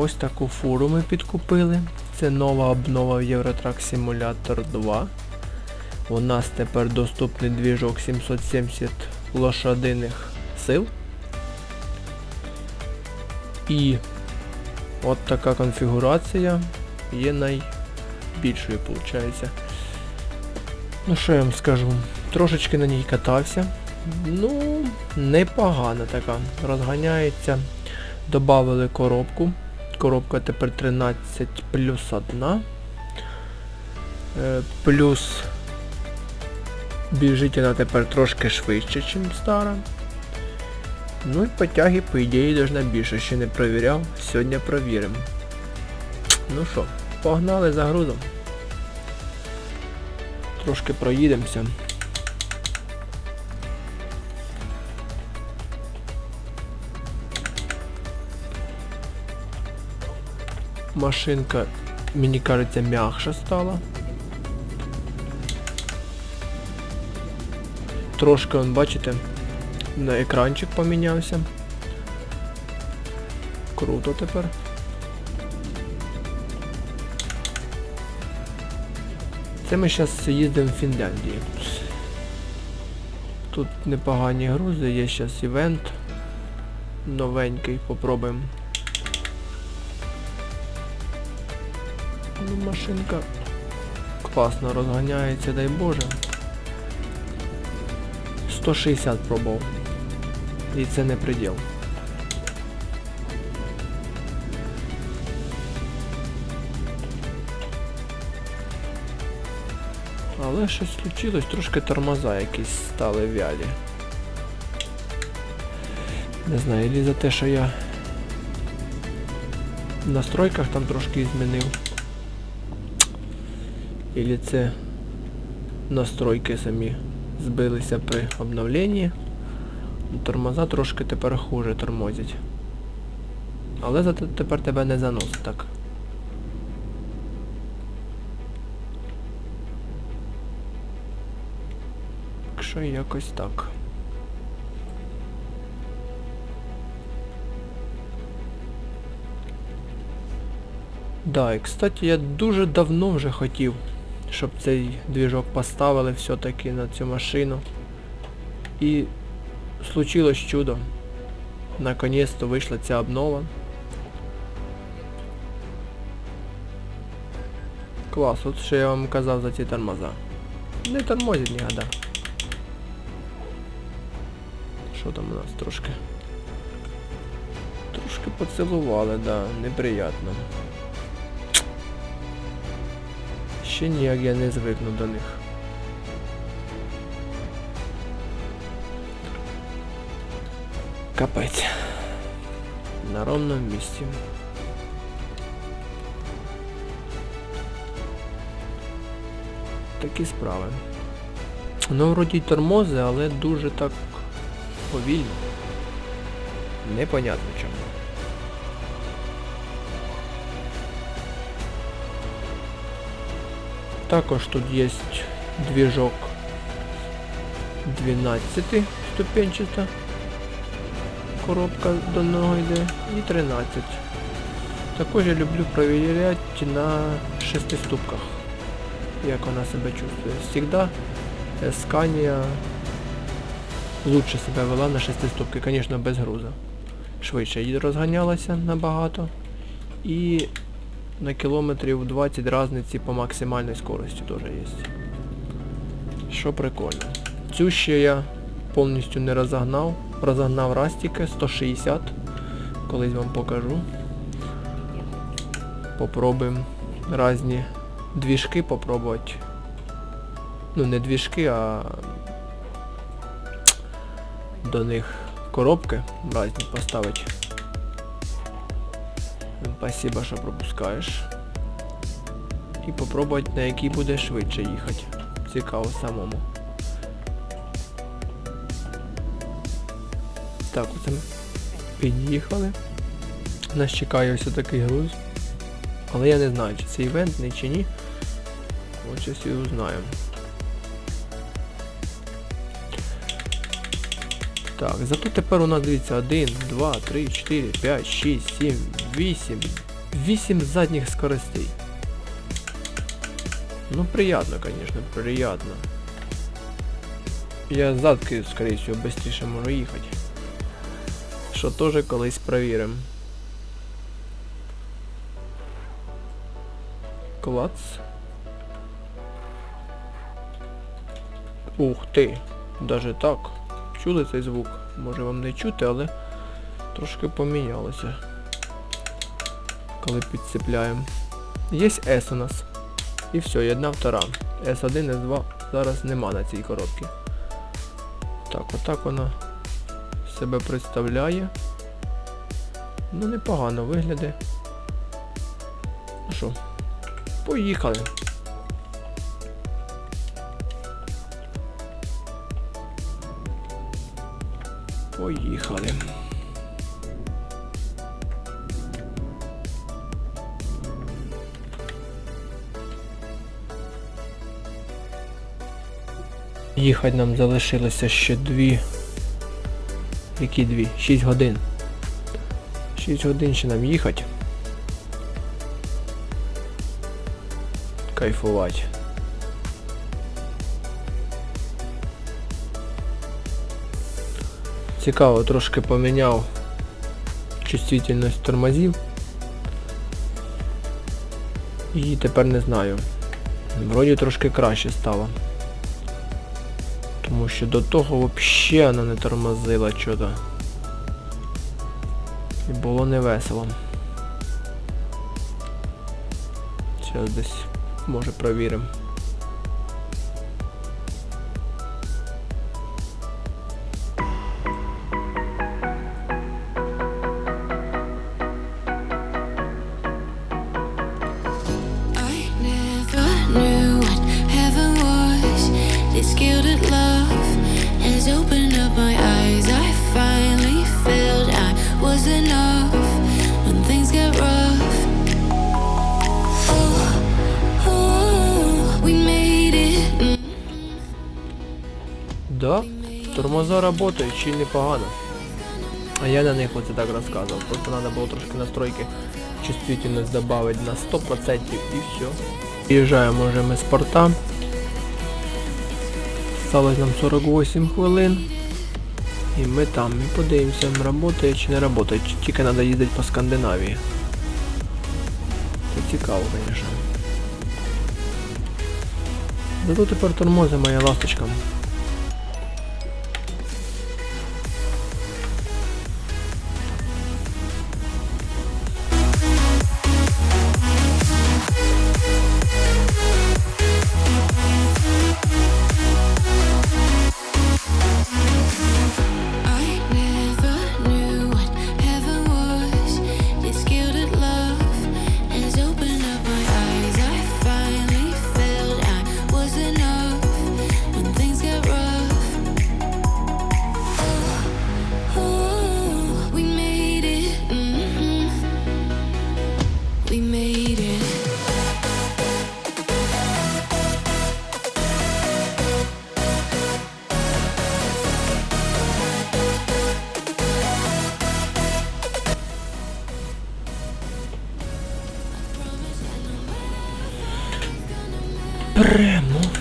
Ось таку фуру ми підкупили. Це нова обнова в Eurotrack Simulator 2. У нас тепер доступний двіжок 770 лошадиних сил. І от така конфігурація є найбільшою, виходить. Ну що я вам скажу? Трошечки на ній катався. Ну, непогана така. Розганяється. Добавили коробку. Коробка тепер 13 плюс 1. Е, плюс біжить вона тепер трошки швидше, ніж стара. Ну і потяги, по ідеї, должна більше. Ще не провіряв. Сьогодні провіримо. Ну що, погнали за грузом. Трошки проїдемося. Машинка, мені кажеться, м'якша стала. Трошки, он, бачите, на екранчик помінявся. Круто тепер. Це ми зараз їздимо в Фінляндії. Тут непогані грузи, є зараз івент новенький, попробуємо. Ну, машинка класно розганяється, дай Боже. 160 пробував. І це не приділ. Але щось случилось, трошки тормоза якісь стали вялі. Не знаю, і за те, що я в настройках там трошки змінив. Ілі це настройки самі збилися при обновленні. Тормоза трошки тепер хуже тормозять. Але зате тепер тебе не заносить так. Так що якось так. Да, і кстати, я дуже давно вже хотів, щоб цей двіжок поставили все-таки на цю машину. І случилось чудо. Наконец-то вийшла ця обнова. Клас, от що я вам казав за ці тормоза. Не тормозять ні года. Що там у нас трошки? Трошки поцілували, да, неприятно. Ще ніяк я не звикну до них. Капець. На ровному місці. Такі справи. Ну, вроді тормози, але дуже так повільно. Непонятно чому. Також тут є двіжок 12 ступенчата. Коробка до нього йде і 13. Також я люблю перевіряти на шестиступках, як вона себе чувствує. Всегда Scania лучше себе вела на шестиступки, звісно, без груза. Швидше розганялася набагато. І на кілометрів 20 разниці по максимальній скорості теж є. Що прикольно. Цю ще я повністю не розогнав. Розогнав растіки 160. Колись вам покажу. Попробуємо різні двіжки попробувати. Ну не двіжки, а до них коробки різні поставити. Спасибо, що пропускаєш. І попробувати на який буде швидше їхати. Цікаво самому. Так, оце ми під'їхали. Нас чекає ось такий груз. Але я не знаю, чи це івентний чи ні. От щось і узнаємо. Так, зато тепер у нас дивіться 1, 2, 3, 4, 5, 6, 7, 8, 8 задніх скоростей. Ну, приятно, конечно, приятно. Я задки, скорее всего, быстрее можу їхати. Що теж колись провіримо. Клац. Ух ти! Даже так. Чули цей звук? Може вам не чути, але трошки помінялося. Коли підцепляємо. Є S у нас. І все, і одна втора. S1, S2 зараз нема на цій коробці. Так, отак вона себе представляє. Ну непогано виглядає. Ну що, поїхали. Поїхали. Їхати нам залишилося ще дві. Які дві? 6 годин. 6 годин ще нам їхати. Кайфувати. Цікаво, трошки поміняв чувствительність тормозів. І тепер не знаю. Вроді трошки краще стало. Тому що до того взагалі вона не тормозила чого. І було не весело. Зараз десь може провіримо. Да, тормоза работають чи непогано. А я на них оце так розказував. Просто треба було трошки настройки чувствительність додати на 100% і все. Приїжджаємо вже ми з порта. Сталося нам 48 хвилин. І ми там. І подивимося, працює чи не працює. Тільки треба їздити по Скандинавії. Це цікаво, звісно. Зато тепер тормози моя ласточка.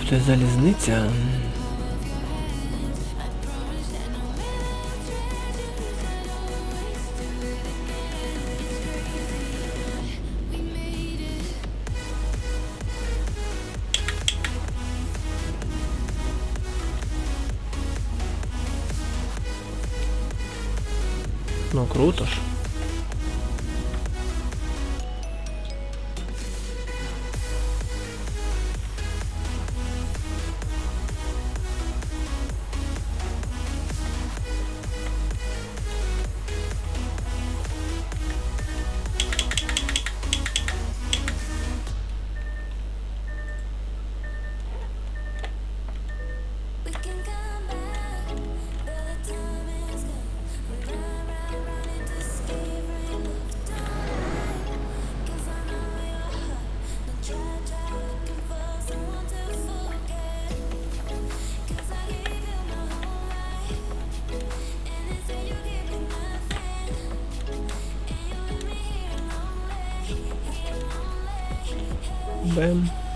Премовте залізниця. Ну круто ж. Bam.